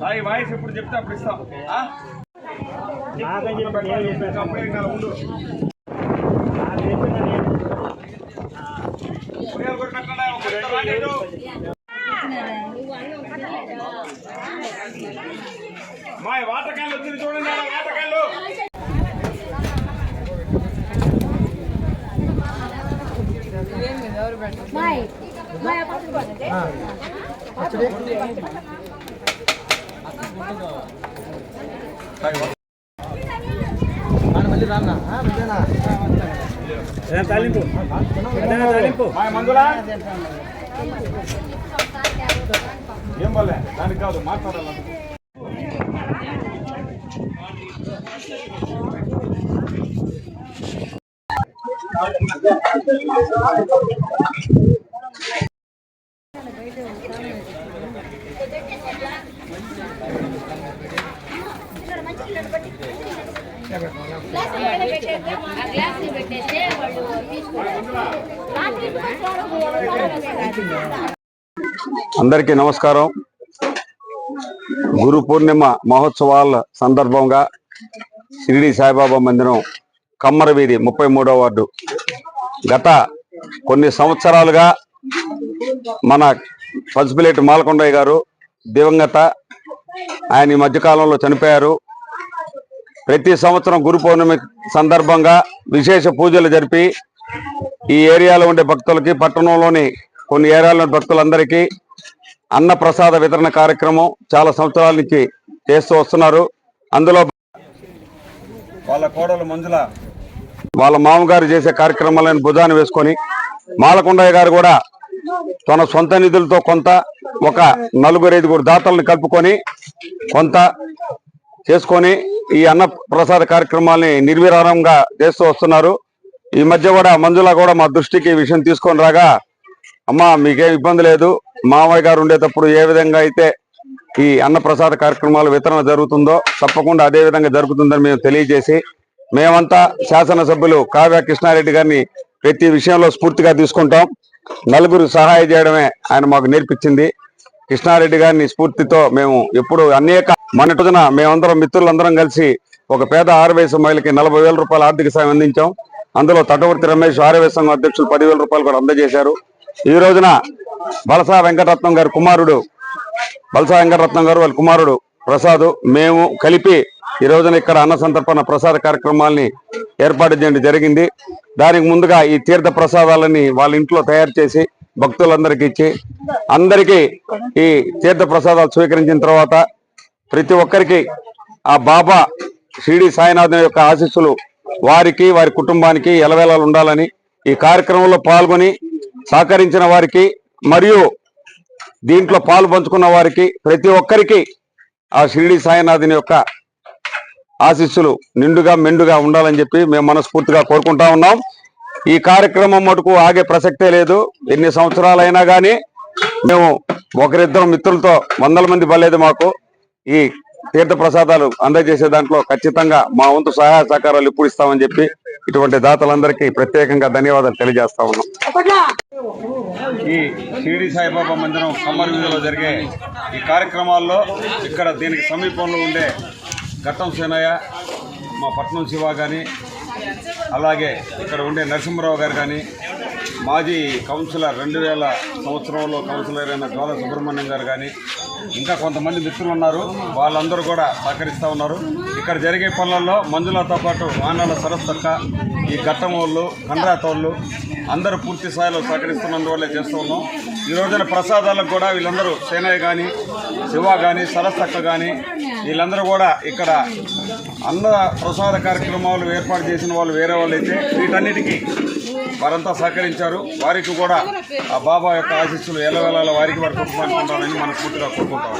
Sai voice ఎప్పుడు చెప్తే అప్పుడు ఇస్తాం ఆ? అప్పుడే ఇంకా ఉండు. మా క్యాన్లు వచ్చింది చూడండి ఆ వాటర్ క్యాన్లు మాయ్ మాయ్ పక్కన పడండి మా మందులా? ఏం బలే దానికి కాదు మాట్లాడాలి అందుకు. అందరికీ నమస్కారం. గురు పూర్ణిమ మహోత్సవాల సందర్భంగా షిరిడి సాయిబాబా మందిరం కమ్మర వీధి ముప్పై మూడో వార్డు గత కొన్ని సంవత్సరాలుగా మన పసుపులేటి మాలకొండయ్య గారు దివంగత. ఆయన ఈ మధ్యకాలంలో చనిపోయారు. ప్రతి సంవత్సరం గురు పౌర్ణమి సందర్భంగా విశేష పూజలు జరిపి ఈ ఏరియాలో ఉండే భక్తులకి పట్టణంలోని కొన్ని ఏరియాలోని భక్తులందరికీ అన్న ప్రసాద వితరణ కార్యక్రమం చాలా సంవత్సరాల నుంచి చేస్తూ వస్తున్నారు. అందులో వాళ్ళ కోడలు మంజుల వాళ్ళ మామగారు చేసే కార్యక్రమాలను భుజాన్ని వేసుకొని మాలకొండయ్య గారు కూడా తన సొంత నిధులతో కొంత ఒక నలుగురు ఐదుగురు దాతలను కలుపుకొని కొంత చేసుకొని ఈ అన్న ప్రసాద కార్యక్రమాల్ని నిర్విరామంగా చేస్తూ వస్తున్నారు. ఈ మధ్య కూడా మంజుల కూడా మా దృష్టికి ఈ విషయం తీసుకొని రాగా అమ్మ మీకేం ఇబ్బంది లేదు. మామయ్య గారు ఉండేటప్పుడు ఏ విధంగా అయితే ఈ అన్నప్రసాద కార్యక్రమాలు వితరణ జరుగుతుందో తప్పకుండా అదే విధంగా జరుగుతుందని మేము తెలియజేసి మేమంతా శాసనసభ్యులు కావ్య కృష్ణారెడ్డి గారిని ప్రతి విషయంలో స్ఫూర్తిగా తీసుకుంటాం. నలుగురు సహాయం చేయడమే ఆయన మాకు నేర్పించింది. కృష్ణారెడ్డి గారిని స్ఫూర్తితో మేము ఎప్పుడు అనేక మొన్నటి రోజున మేమందరం మిత్రులందరం కలిసి ఒక పేద ఆరవేశ మహిళకి నలభై వేల రూపాయల ఆర్థిక సాయం అందించాం. అందులో తటవర్తి రమేష్ ఆరవేశ సంఘం అధ్యక్షులు పదివేల రూపాయలు కూడా అందజేశారు. ఈ రోజున బలసా వెంకటరత్నం గారి కుమారుడు బలసా వెంకటరత్నం గారు వాళ్ళ కుమారుడు ప్రసాద్ మేము కలిపి ఈ రోజున ఇక్కడ అన్న సంతర్పణ ప్రసాద కార్యక్రమాల్ని ఏర్పాటు చేయడం జరిగింది. దానికి ముందుగా ఈ తీర్థ ప్రసాదాలని వాళ్ళ ఇంట్లో తయారు చేసి భక్తులందరికీ ఇచ్చి అందరికీ ఈ తీర్థ ప్రసాదాలు స్వీకరించిన తర్వాత ప్రతి ఒక్కరికి ఆ బాబా షిరిడి సాయినాథుని యొక్క ఆశీస్సులు వారికి వారి కుటుంబానికి ఎలవేళలు ఉండాలని ఈ కార్యక్రమంలో పాల్గొని సహకరించిన వారికి మరియు దీంట్లో పాలు పంచుకున్న వారికి ప్రతి ఒక్కరికి ఆ షిరిడి సాయినాథుని యొక్క ఆశీస్సులు నిండుగా మెండుగా ఉండాలని చెప్పి మేము మనస్ఫూర్తిగా కోరుకుంటా ఉన్నాం. ఈ కార్యక్రమం మటుకు ఆగే ప్రసక్తే లేదు. ఎన్ని సంవత్సరాలైనా కానీ మేము ఒకరిద్దరు మిత్రులతో వందల మంది బలేదు మాకు ఈ తీర్థ ప్రసాదాలు అందజేసే దాంట్లో ఖచ్చితంగా మా వంతు సహాయ సహకారాలు ఎప్పుడు ఇస్తామని చెప్పి ఇటువంటి దాతలందరికీ ప్రత్యేకంగా ధన్యవాదాలు తెలియజేస్తా ఉన్నాం. ఈ షిరిడి సాయిబాబా మందిరం సమ్మర్ వీధిలో జరిగే ఈ కార్యక్రమాల్లో ఇక్కడ దీనికి సమీపంలో ఉండే ఘట్టం సేనయ్య మా పట్నం శివ కానీ అలాగే ఇక్కడ ఉండే నరసింహరావు గారు కానీ మాజీ కౌన్సిలర్ రెండు వేల సంవత్సరంలో కౌన్సిలర్ అయిన జ్వాల సుబ్రహ్మణ్యం గారు కానీ ఇంకా కొంతమంది మిత్రులు ఉన్నారు. వాళ్ళందరూ కూడా సహకరిస్తూ ఉన్నారు. ఇక్కడ జరిగే పనులలో మంజులతో పాటు వానాల సరస్సక్క ఈ ఘట్టం వాళ్ళు అందరూ పూర్తి స్థాయిలో సహకరిస్తున్నందువల్లే చేస్తూ ఉన్నాం. ఈ రోజున ప్రసాదాలకు కూడా వీళ్ళందరూ సేనయ్య కానీ శివ కానీ సరస్సక్క కానీ వీళ్ళందరూ కూడా ఇక్కడ అన్న ప్రసాద కార్యక్రమాలు ఏర్పాటు చేసిన వాళ్ళు వేరే వాళ్ళు అయితే వీటన్నిటికీ వారంతా సహకరించారు. వారికి కూడా ఆ బాబా యొక్క ఆశీస్సులు ఎల్లవేళ వారికి వారి కుటుంబానికి ఉండాలని మనస్ఫూర్తిగా కోరుకుంటాం.